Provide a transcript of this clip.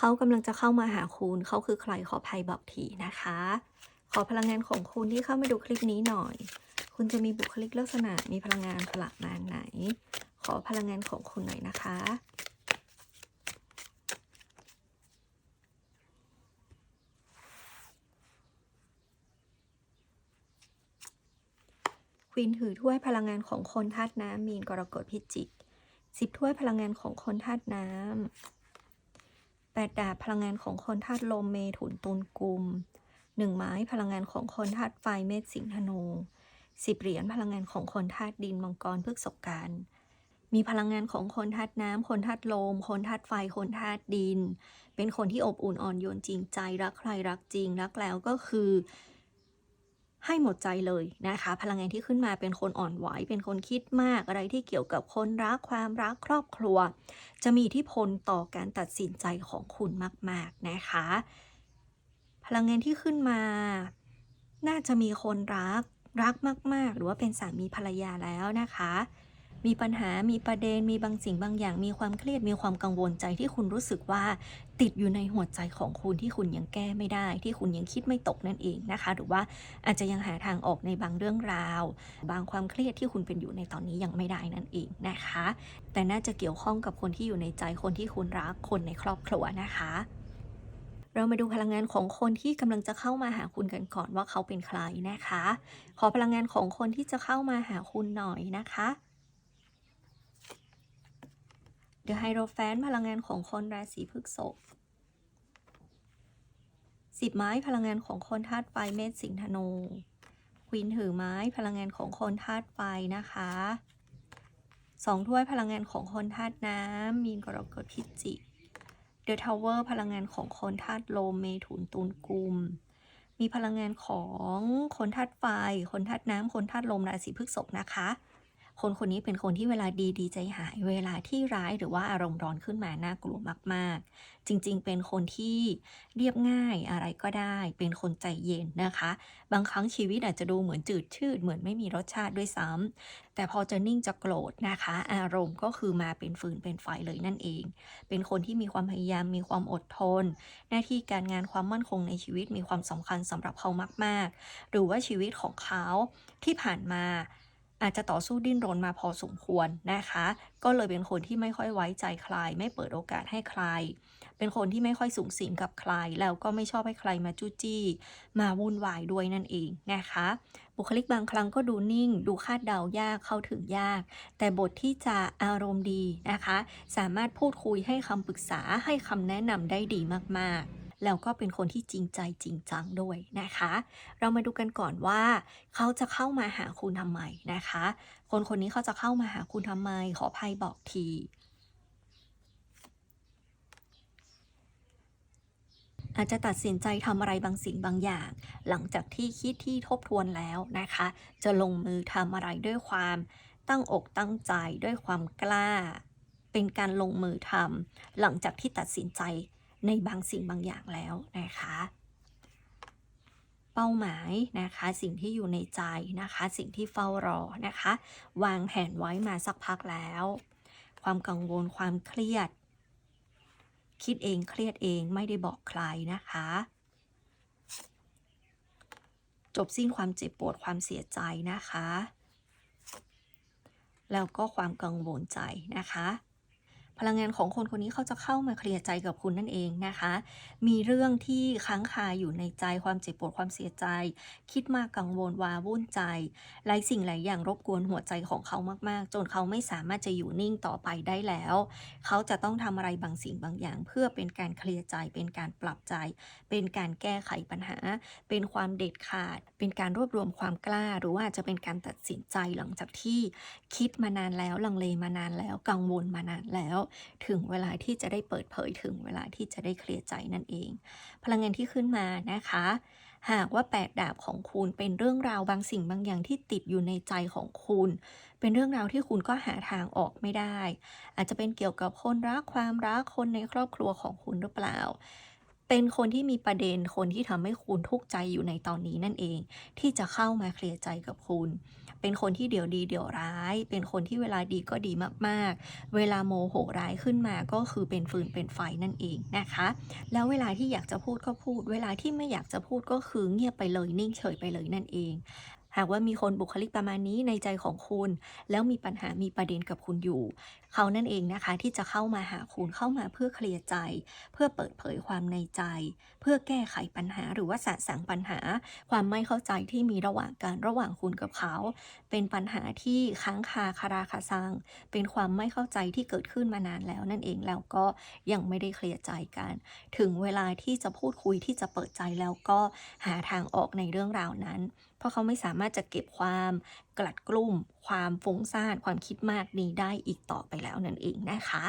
เขากำลังจะเข้ามาหาคุณเขาคือใครขอภัยบอกทีนะคะ ขอพลังงานของคุณที่เข้ามาดูคลิปนี้หน่อย คุณจะมีบุคลิกลักษณะมีพลังงานประมาณไหน ขอพลังงานของคุณหน่อยนะคะควีนถือถ้วยพลังงานของคนธาตุน้ำมีนกรกฎพิจิกสิบถ้วยพลังงานของคนธาตุน้ำ แปดดาบพลังงานของคนธาตุลมเมถุนตุลกุมหนึ่งไม้พลังงานของคนธาตุไฟเมษสิงห์ธนูสิบเหรียญพลังงานของคนธาตุดินมังกรพฤกษการมีพลังงานของคนธาตุน้ำคนธาตุลม คนธาตุไฟ คนธาตุดิน เป็นคนที่อบอุ่นอ่อนโยนจริงใจรักใครรักจริงรักแล้วก็คือ ให้หมดใจเลยนะคะ พลังงานที่ขึ้นมาเป็นคนอ่อนไหว เป็นคนคิดมากอะไรที่เกี่ยวกับคนรักความรักครอบครัว จะมีอิทธิพลต่อการตัดสินใจของคุณมาก ๆนะคะ พลังงานที่ขึ้นมา น่าจะมีคนรักรักมาก ๆ หรือว่าเป็นสามีภรรยาแล้วนะคะ มีปัญหามีประเด็นมีบางสิ่งบางอย่าง มีความเครียดมีความกังวลใจที่คุณรู้สึกว่าติดอยู่ในหัวใจของคุณที่คุณยังแก้ไม่ได้ ที่คุณยังคิดไม่ตกนั่นเองนะคะ หรือว่าอาจจะยังหาทางออกในบางเรื่องราว บางความเครียดที่คุณเป็นอยู่ในตอนนี้ยังไม่ได้นั่นเองนะคะ แต่น่าจะเกี่ยวข้องกับคนที่อยู่ในใจคนที่คุณรักคนในครอบครัวนะคะเรามาดูพลังงานของคนที่กำลังจะเข้ามาหาคุณกันก่อนว่าเขาเป็นใครนะคะ ขอพลังงานของคนที่จะเข้ามาหาคุณหน่อยนะคะ เดอไฮโรแฟนพลังงานของคนราศีพฤษภสิบไม้พลังงานของคนธาตุไฟเมษสิงห์ธนูควีนถือไม้พลังงานของคนธาตุไฟนะคะสองถ้วยพลังงานของคนธาตุน้ำมีนกรกฎพิจิกเดอะทาวเวอร์พลังงานของคนธาตุลมเมถุนตุลกุม มีพลังงานของคนธาตุไฟ คนธาตุน้ำคนธาตุลมราศีพฤษภนะคะ คนคนนี้เป็นคนที่เวลาดีดีใจหาย เวลาที่ร้ายหรือว่าอารมณ์ร้อนขึ้นมาน่ากลัวมากๆ จริงๆ เป็นคนที่เรียบง่ายอะไรก็ได้ เป็นคนใจเย็นนะคะ บางครั้งชีวิตอาจจะดูเหมือนจืดชืดเหมือนไม่มีรสชาติด้วยซ้ำแต่พอจะนิ่งจะโกรธนะคะ อารมณ์ก็คือมาเป็นฟืนเป็นไฟเลยนั่นเอง เป็นคนที่มีความพยายามมีความอดทน หน้าที่การงานความมั่นคงในชีวิตมีความสำคัญสำหรับเขามาก ๆ หรือว่าชีวิตของเขาที่ผ่านมา อาจจะต่อสู้ดิ้นรนมาพอสมควรนะคะ ก็เลยเป็นคนที่ไม่ค่อยไว้ใจใคร ไม่เปิดโอกาสให้ใคร เป็นคนที่ไม่ค่อยสูงสิงกับใคร แล้วก็ไม่ชอบให้ใครมาจู้จี้ มาวุ่นวายด้วยนั่นเองนะคะ บุคลิกบางครั้งก็ดูนิ่ง ดูคาดเดายากเข้าถึงยาก แต่บทที่จะอารมณ์ดีนะคะ สามารถพูดคุยให้คำปรึกษาให้คำแนะนำได้ดีมากๆ แล้วก็เป็นคนที่จริงใจจริงจังด้วยนะคะ เรามาดูกันก่อนว่าเขาจะเข้ามาหาคุณทำไมนะคะ คนคนนี้เขาจะเข้ามาหาคุณทำไมขออภัยบอกทีอาจจะตัดสินใจทำอะไรบางสิ่งบางอย่าง หลังจากที่คิดที่ทบทวนแล้วนะคะ จะลงมือทำอะไรด้วยความตั้งอกตั้งใจด้วยความกล้า เป็นการลงมือทำหลังจากที่ตัดสินใจ ในบางสิ่งบางอย่างแล้วนะคะ เป้าหมายนะคะสิ่งที่อยู่ในใจนะคะ สิ่งที่เฝ้ารอนะคะ วางแผนไว้มาสักพักแล้ว ความกังวลความเครียด คิดเองเครียดเองไม่ได้บอกใครนะคะ จบสิ้นความเจ็บปวดความเสียใจนะคะ แล้วก็ความกังวลใจนะคะ พลังงานของคนคนนี้เขาจะเข้ามาเคลียร์ใจกับคุณนั่นเองนะคะ มีเรื่องที่ค้างคาอยู่ในใจความเจ็บปวดความเสียใจ คิดมากกังวลวาวุ่นใจหลายสิ่งหลายอย่างรบกวนหัวใจของเขามากๆ จนเขาไม่สามารถจะอยู่นิ่งต่อไปได้แล้ว เขาจะต้องทำอะไรบางสิ่งบางอย่าง เพื่อเป็นการเคลียร์ใจ เป็นการปรับใจ เป็นการแก้ไขปัญหา เป็นความเด็ดขาด เป็นการรวบรวมความกล้า หรือว่าจะเป็นการตัดสินใจหลังจากที่คิดมานานแล้วลังเลมานานแล้วกังวลมานานแล้วถึงเวลาที่จะได้เปิดเผยถึงเวลาที่จะได้เคลียร์ใจนั่นเอง พลังงานที่ขึ้นมานะคะ หากว่าแปดดาบของคุณเป็นเรื่องราวบางสิ่งบางอย่างที่ติดอยู่ในใจของคุณ เป็นเรื่องราวที่คุณก็หาทางออกไม่ได้ อาจจะเป็นเกี่ยวกับคนรักความรักคนในครอบครัวของคุณหรือเปล่า เป็นคนที่มีประเด็นคนที่ทำให้คุณทุกข์ใจอยู่ในตอนนี้นั่นเอง ที่จะเข้ามาเคลียร์ใจกับคุณ เป็นคนที่เดี๋ยวดีเดี๋ยวร้าย เป็นคนที่เวลาดีก็ดีมากๆ เวลาโมโหร้ายขึ้นมาก็คือเป็นฟืนเป็นไฟนั่นเองนะคะ แล้วเวลาที่อยากจะพูดก็พูด เวลาที่ไม่อยากจะพูดก็คือเงียบไปเลยนิ่งเฉยไปเลยนั่นเองหากว่ามีคนบุคลิกประมาณนี้ในใจของคุณ แล้วมีปัญหามีประเด็นกับคุณอยู่เขานั่นเองนะคะที่จะเข้ามาหาคุณเข้ามาเพื่อเคลียร์ใจ เพื่อเปิดเผยความในใจ เพื่อแก้ไขปัญหาหรือว่าสะสางปัญหา ความไม่เข้าใจที่มีระหว่างกันระหว่างคุณกับเขา เป็นปัญหาที่ค้างคาคาราคาซังเป็นความไม่เข้าใจที่เกิดขึ้นมานานแล้วนั่นเองแล้วก็ยังไม่ได้เคลียร์ใจกัน ถึงเวลาที่จะพูดคุยที่จะเปิดใจแล้วก็หาทางออกในเรื่องราวนั้น เพราะเขาไม่สามารถจะเก็บความกลัดกลุ่ม ความฟุ้งซ่านความคิดมากนี้ได้อีกต่อไปแล้วนั่นเองนะคะ